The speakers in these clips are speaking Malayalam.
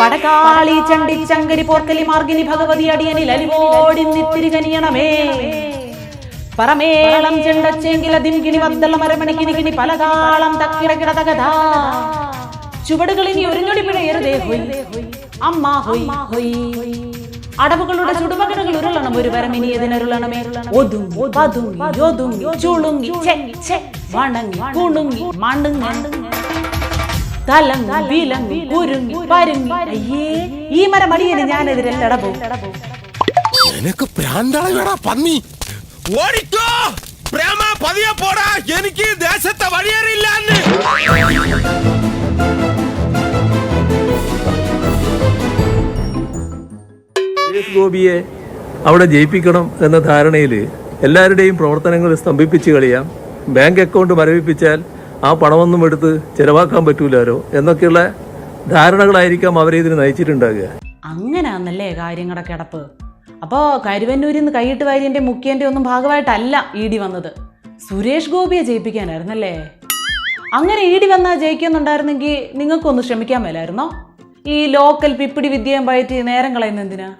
പടകാളി ചണ്ടി ചങ്കരി പോർക്കലി മാർഗിനി ഭഗവതി അടിയനിൽ അലിവോടി നിത്തിരി കനിയണമേ. പറമേളം ചെണ്ടച്ചെങ്കില ദിംകിണി വദ്ദള മരമണി കിണി പലതാളം തക്കിട കിടതകഥ. ചുവടുകളിനി ഒരു ഞൊടി പിഴയരുതേ ഹൊയ്. അമ്മ ഹൊയ് ഹൊയ്. അടവുകളുടെ ചുടുമകനകൾ ഉരുളണം ഒരു വരമിനി ഇതിനരുളണമേ ഒതും പതും യൊതും ചുളുങ്ങി വണങ്ങി കുണുങ്ങി മണുങ്ങി. തലങ്ങി വിലങ്ങി കുരുങ്ങി പരുങ്ങി. അയ്യേ ഈ മരമടിയന് ഞാനെതിരല്ലട പോകും നിനക്ക് പ്രാന്താളാ പന്നി. ഓടിക്കോ. പ്രേമ പതിയെ പോടാ. എനിക്ക് ദേശത്തെ വഴിയേറിയില്ലാന്ന്. സുരേഷ് ഗോപിയെ അവിടെ ജയിപ്പിക്കണം എന്ന ധാരണയിൽ എല്ലാവരുടെയും പ്രവർത്തനങ്ങൾ സ്തംഭിപ്പിച്ച് കളിയാം. ബാങ്ക് അക്കൗണ്ട് മരവിപ്പിച്ചാൽ ആ പണമൊന്നും എടുത്ത് ചെലവാക്കാൻ പറ്റൂലാരോ? എന്നൊക്കെയുള്ള ധാരണകളായിരിക്കാം അവരെ ഇതിന് നയിച്ചിട്ടുണ്ടാകുക. അങ്ങനെയാണല്ലേ കാര്യങ്ങളുടെ കിടപ്പ്? അപ്പോ കരുവന്നൂരിൽ നിന്ന് കൈയിട്ട് വാര്യന്റെ മുഖ്യന്റെ ഒന്നും ഭാഗമായിട്ടല്ല ഇ ഡി വന്നത്. സുരേഷ് ഗോപിയെ ജയിപ്പിക്കാനായിരുന്നല്ലേ? അങ്ങനെ ഇ ഡി വന്നാൽ ജയിക്കുന്നുണ്ടായിരുന്നെങ്കിൽ നിങ്ങൾക്കൊന്ന് ശ്രമിക്കാൻ മേലായിരുന്നോ? ഈ ലോക്കൽ പിപ്പിടി വിദ്യയും പയറ്റി നേരം കളയുന്ന എന്തിനാ?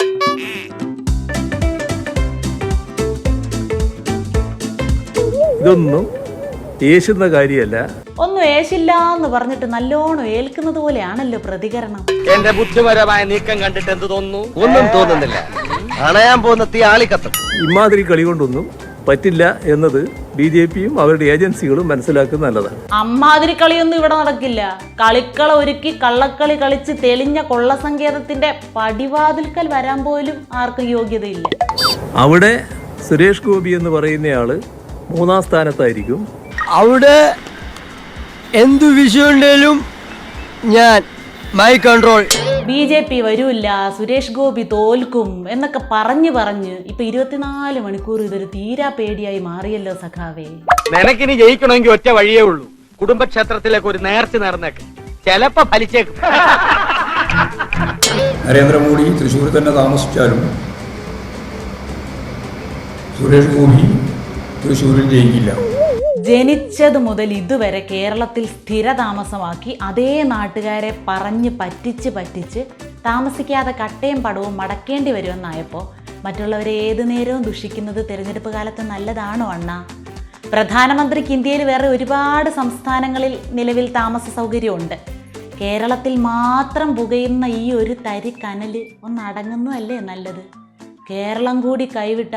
ഇതൊന്നും യേശുന്ന കാര്യമല്ല. ഒന്നും ഏശില്ല എന്ന് പറഞ്ഞിട്ട് നല്ലോണം ഏൽക്കുന്നത് പോലെയാണല്ലോ പ്രതികരണം. എന്റെ ബുദ്ധിപരമായ നീക്കം കണ്ടിട്ട് എന്ത് തോന്നുന്നു? ഒന്നും തോന്നുന്നില്ല. അണയാൻ പോകുന്ന തീ ആളിക്കത്തും ഇമാതിരി കളി കൊണ്ടൊന്നും പറ്റില്ല എന്നത് ബി ജെ പിയും അവരുടെ ഏജൻസികളും മനസ്സിലാക്കുന്ന നല്ലതാണ്. അമ്മാതിരി കളിയൊന്നും ഇവിടെ നടക്കില്ല. കളിക്കള ഒരുക്കി കള്ളക്കളി കളിച്ച് തെളിഞ്ഞ കൊള്ളസങ്കേതത്തിന്റെ പടിവാതിൽക്കൽ വരാൻ പോലും ആർക്കും യോഗ്യതയില്ല. അവിടെ സുരേഷ് ഗോപി എന്ന് പറയുന്നയാൾ മൂന്നാം സ്ഥാനത്തായിരിക്കും. അവിടെ എന്തു വിഷയമുണ്ടെങ്കിലും ഞാൻ my control B J P വരൂല്ല സുരേഷ് ഗോപി തോൽക്കും എന്നൊക്കെ പറഞ്ഞു പറഞ്ഞ് ഇപ്പൊ ഇരുപത്തിനാല് മണിക്കൂർ ഇതൊരു തീരാ പേടിയായി മാറിയല്ലോ സഖാവേ. നിനക്കിനി ജയിക്കണമെങ്കിൽ ഒറ്റ വഴിയേ ഉള്ളൂ. കുടുംബക്ഷേത്രത്തിലേക്ക് ഒരു നേർച്ച നേർന്നേക്ക് ചെലപ്പോ ഫലിച്ചേക്കും. നരേന്ദ്രമോദി തൃശ്ശൂർ തന്നെ താമസിച്ചാലും സുരേഷ് ഗോപി തൃശ്ശൂരിൽ ജയിക്കില്ല. ജനിച്ചത് മുതൽ ഇതുവരെ കേരളത്തിൽ സ്ഥിരതാമസമാക്കി അതേ നാട്ടുകാരെ പറഞ്ഞ് പറ്റിച്ച് പറ്റിച്ച് താമസിക്കാതെ കട്ടയും പടവും മടക്കേണ്ടി വരുമെന്നായപ്പോൾ മറ്റുള്ളവരെ ഏതു നേരവും ദുഷിക്കുന്നത് തിരഞ്ഞെടുപ്പ് കാലത്ത് നല്ലതാണോ അണ്ണ? പ്രധാനമന്ത്രിക്ക് ഇന്ത്യയിൽ വേറെ ഒരുപാട് സംസ്ഥാനങ്ങളിൽ നിലവിൽ താമസ സൗകര്യമുണ്ട്. കേരളത്തിൽ മാത്രം പുകയുന്ന ഈ ഒരു തരി കനൽ ഒന്ന് അടങ്ങുന്നതല്ലേ നല്ലത്? കേരളം കൂടി കൈവിട്ട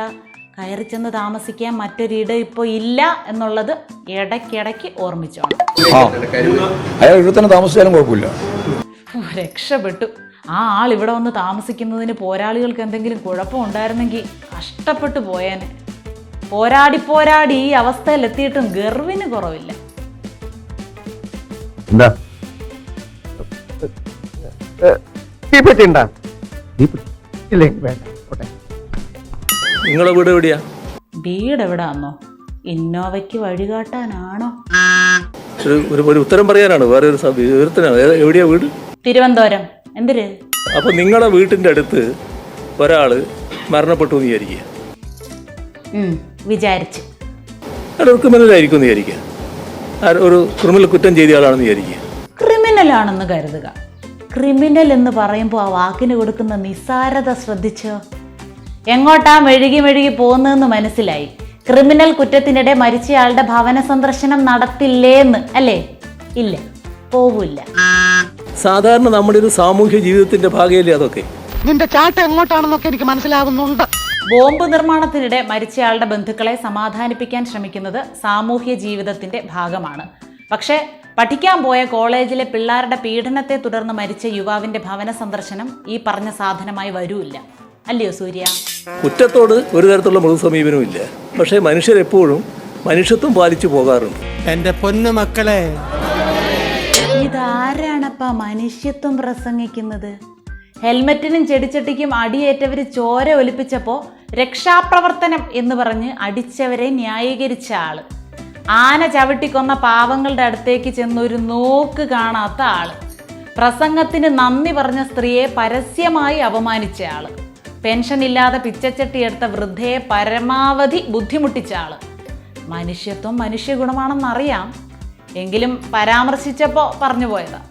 കയറി ചെന്ന് താമസിക്കാൻ മറ്റൊരിടം ഇപ്പോൾ ഇല്ല എന്നുള്ളത് ഇടയ്ക്കിടയ്ക്ക് ഓർമ്മിച്ചോണം. അയാൾ ഇവിടെ തന്നെ താമസിച്ചാലും കുഴപ്പമില്ല. രക്ഷപ്പെട്ടു. ആ ആൾ ഇവിടെ വന്ന് താമസിക്കുന്നതിന് പോരാളികൾക്ക് എന്തെങ്കിലും കുഴപ്പമുണ്ടായിരുന്നെങ്കിൽ കഷ്ടപ്പെട്ടു പോയേനെ. പോരാടി പോരാടി ഈ അവസ്ഥയിലെത്തിയിട്ടും ഗർവിന് കുറവില്ല. എന്താ? തീപ്പറ്റി ഉണ്ടാ? ഇല്ലേ വേണ്ട. നിങ്ങളെ വീട് എവിടെയാ? വീട് എവിടാന്നോ? ഇന്നോവയ്ക്ക് വഴികാട്ടാനാണോ? ഒരു ഒരു- ഉത്തരം പറയാനാണ്. വേറെ ഒരു വിവരത്തിനാണ് എവിടെയാ വീട്? തിരുവനന്തപുരം. എന്തിര്? അപ്പൊ നിങ്ങളുടെ വീട്ടിന്റെ അടുത്ത് ഒരാൾ മരണപ്പെട്ടു എന്ന് വിചാരിക്കുക. ഉം, വിചാരിച്ച്. ഒരു ക്രിമിനലായിരിക്കും എന്ന് വിചാരിക്കുക. ആര് ഒരു ക്രിമിനൽ കുറ്റം ചെയ്ത ആളാണെന്ന് വിചാരിക്കുക. ക്രിമിനലാണെന്ന് കരുതുക. ക്രിമിനൽ എന്ന് പറയുമ്പോൾ ആ വാക്കിന് കൊടുക്കുന്ന നിസ്സാരത ശ്രദ്ധിച്ചോ? എങ്ങോട്ടാ മെഴുകി മെഴുകി പോകുന്നതെന്ന് മനസ്സിലായി. ക്രിമിനൽ കുറ്റത്തിനിടെ മരിച്ചയാളുടെ ഭവന സന്ദർശനം നടത്തില്ലേന്ന് അല്ലേ? ഇല്ല പോവില്ല. സാധാരണ നമ്മുടെ ഒരു സാമൂഹ്യ ജീവിതത്തിന്റെ ഭാഗമല്ലേ അതൊക്കെ? നിന്റെ ചാട്ട എങ്ങോട്ടാണെന്നൊക്കെ എനിക്ക് മനസ്സിലാകുന്നുണ്ട് ബോംബ് നിർമ്മാണത്തിനിടെ മരിച്ചയാളുടെ ബന്ധുക്കളെ സമാധാനിപ്പിക്കാൻ ശ്രമിക്കുന്നത് സാമൂഹ്യ ജീവിതത്തിന്റെ ഭാഗമാണ്. പക്ഷേ പഠിക്കാൻ പോയ കോളേജിലെ പിള്ളേരുടെ പീഡനത്തെ തുടർന്ന് മരിച്ച യുവാവിന്റെ ഭവന സന്ദർശനം ഈ പറഞ്ഞ സാധനമായി വരൂല്ല. അല്ലയോ സൂര്യ? കുറ്റത്തോട് ഒരു തരത്തിലുള്ള മൃദു സമീപനവും ഇല്ല. പക്ഷേ മനുഷ്യരെപ്പോഴും മനുഷ്യത്വം പാലിച്ചു പോകാറുണ്ട്. എന്റെ പൊന്നു മക്കളെ. ഇതാരാണപ്പാ മനുഷ്യത്വം പ്രസംഗിക്കുന്നത്? ഹെൽമറ്റിനും ചെടിച്ചട്ടിക്കും അടിയേറ്റവർ ചോര ഒലിപ്പിച്ചപ്പോൾ രക്ഷാപ്രവർത്തനം എന്ന് പറഞ്ഞ് അടിച്ചവരെ ന്യായീകരിച്ച ആൾ. ആന ചവിട്ടിക്കൊന്ന പാവങ്ങളുടെ അടുത്തേക്ക് ചെന്നൊരു നോക്ക് കാണാത്ത ആൾ. പ്രസംഗത്തിന് നന്ദി പറഞ്ഞ സ്ത്രീയെ പരസ്യമായി അപമാനിച്ച ആൾ. പെൻഷൻ ഇല്ലാതെ പിച്ചച്ചട്ടി എടുത്ത വൃദ്ധയെ പരമാവധി ബുദ്ധിമുട്ടിച്ച ആൾ. മനുഷ്യത്വം മനുഷ്യഗുണമാണെന്നറിയാം. എങ്കിലും പരാമർശിച്ചപ്പോൾ പറഞ്ഞു പോയതാ.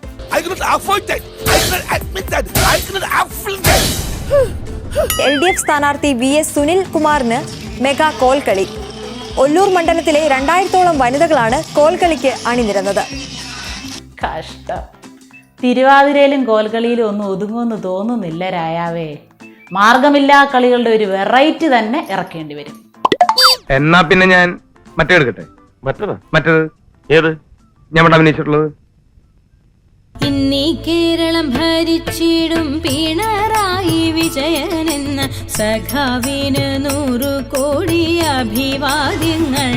എൽ ഡി എഫ് സ്ഥാനാർത്ഥി വി എസ് സുനിൽ കുമാറിന് മെഗാ കോൽക്കളി. ഒല്ലൂർ മണ്ഡലത്തിലെ രണ്ടായിരത്തോളം വനിതകളാണ് കോൽക്കളിക്ക് അണിനിരന്നത്. കഷ്ടം. തിരുവാതിരയിലും കോൽക്കളിയിലും ഒന്നും ഒതുങ്ങുമെന്ന് തോന്നുന്നില്ല രായാവേ. മാർഗമില്ലാ കളികളുടെ ഒരു വെറൈറ്റി തന്നെ ഇറക്കേണ്ടി വരും. എന്നാ പിന്നെ ഞാൻ മറ്റേ എടുക്കട്ടെ? മറ്റേത്? മറ്റേത്? ഏത്? ഞാൻ അഭിനയിച്ചിട്ടുള്ളത്. ഇന്നീ കേരളം ഭരിച്ചിടും പിണറായി വിജയനെന്ന സഖാവിന് നൂറു കോടി അഭിവാദ്യങ്ങൾ.